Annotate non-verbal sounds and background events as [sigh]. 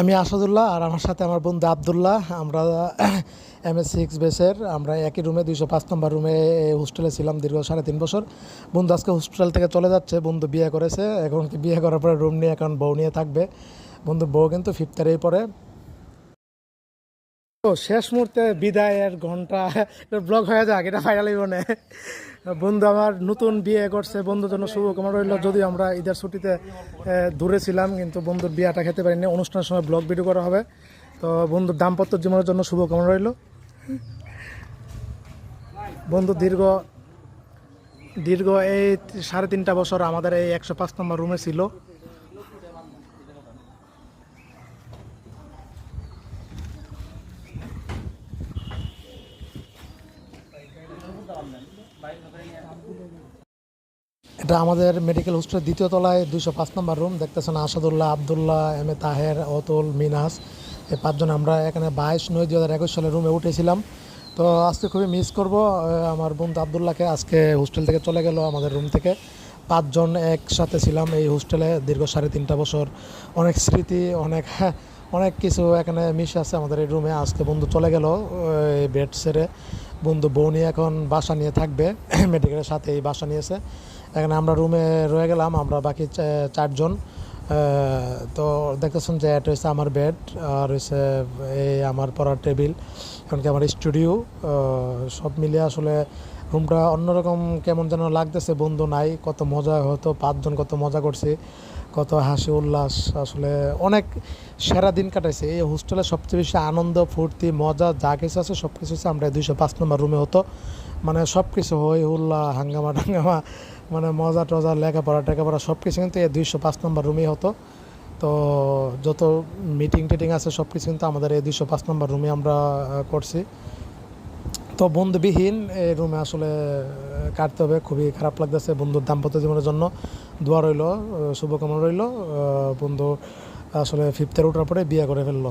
আমি আসাদুল্লাহ আর আমার সাথে আমার বন্ধু আবদুল্লাহ। আমরা এম এস সিক্স বেসের আমরা একই রুমে দুইশো পাঁচ নম্বর রুমে হোস্টেলে ছিলাম দীর্ঘ সাড়ে তিন বছর। বন্ধু আজকে হোস্টেল থেকে চলে যাচ্ছে, বন্ধু বিয়ে করেছে। এখন কি বিয়ে করার পরে রুম নিয়ে, এখন বউ নিয়ে থাকবে। বন্ধু, বউ কিন্তু ফিফতারেই পরে শেষ মুহূর্তে বিদায়ের ঘণ্টা [laughs] ব্লগ হয়ে যাক, এটা ফাইনালি মনে বন্ধু আমার নতুন বিয়ে করছে, বন্ধুর জন্য শুভকামনা রইল। যদিও আমরা ঈদের ছুটিতে দূরে ছিলাম, কিন্তু বন্ধুর বিয়েটা খেতে পারিনি। অনুষ্ঠানের সময় ব্লগ ভিডিও করা হবে। তো বন্ধুর দাম্পত্য জীবনের জন্য শুভকামনা রইল। বন্ধু দীর্ঘ দীর্ঘ এই সাড়ে তিনটা বছর আমাদের এই একশো পাঁচ নম্বর রুমে ছিল। এটা আমাদের মেডিকেল হোস্টেলের দ্বিতীয় তলায়, দুইশো পাঁচ নম্বর রুম দেখতেছেন আসাদুল্লাহ, আবদুল্লাহ, এম এ তাহের, অতুল, মিনাস। এই পাঁচজন আমরা এখানে বাইশ নয় দুই হাজার একুশ সালে রুমে উঠেছিলাম। তো আজকে খুবই মিস করব আমার বন্ধু আবদুল্লাহকে। আজকে হোস্টেল থেকে চলে গেল আমাদের রুম থেকে। পাঁচজন একসাথে ছিলাম এই হোস্টেলে দীর্ঘ সাড়ে তিনটা বছর। অনেক স্মৃতি, অনেক অনেক কিছু এখানে মিশে আছে আমাদের এই রুমে আজকে বন্ধু চলে গেল এই বেড সেরে। বন্ধু বউ এখন বাসা নিয়ে থাকবে মেডিকেলের সাথে এই বাসা নিয়েছে। এখানে আমরা রুমে রয়ে গেলাম, আমরা বাকি চারজন। তো দেখতেছেন যে এটা হচ্ছে আমার বেড আর হচ্ছে এই আমার পড়ার টেবিল এমনকি আমার স্টুডিও সব মিলিয়ে আসলে রুমটা অন্যরকম কেমন যেন লাগতেছে, বন্ধু নাই, কত মজা হতো পাঁচজন কত মজা করছি। কত হাসি, উল্লাস, আসলে অনেক সেরা দিন কাটাইছে। এই হোস্টেলে সবচেয়ে বেশি আনন্দ, ফুর্তি, মজা, যা কিছু আছে সব কিছু হচ্ছে আমরা দুইশো পাঁচ নম্বর রুমে হতো। মানে সব কিছু হই হুল্লা হাঙ্গামা, টাঙ্গামা মানে মজা টজা, লেখাপড়া, টেখাপড়া সব কিছু কিন্তু এই দুইশো পাঁচ নম্বর রুমেই হতো। তো যত মিটিং টিটিং আছে সব কিছু কিন্তু আমাদের এই দুইশো পাঁচ নম্বর রুমে আমরা করছি। তো বন্ধুবিহীন এই রুমে আসলে কাটতে হবে। খুবই খারাপ লাগতেছে বন্ধুর দাম্পত্য জীবনের জন্য। দোয়া রইল শুভকামনা রইল বন্ধু আসলে ফিফথের ওঠার পরে বিয়ে করে ফেলল।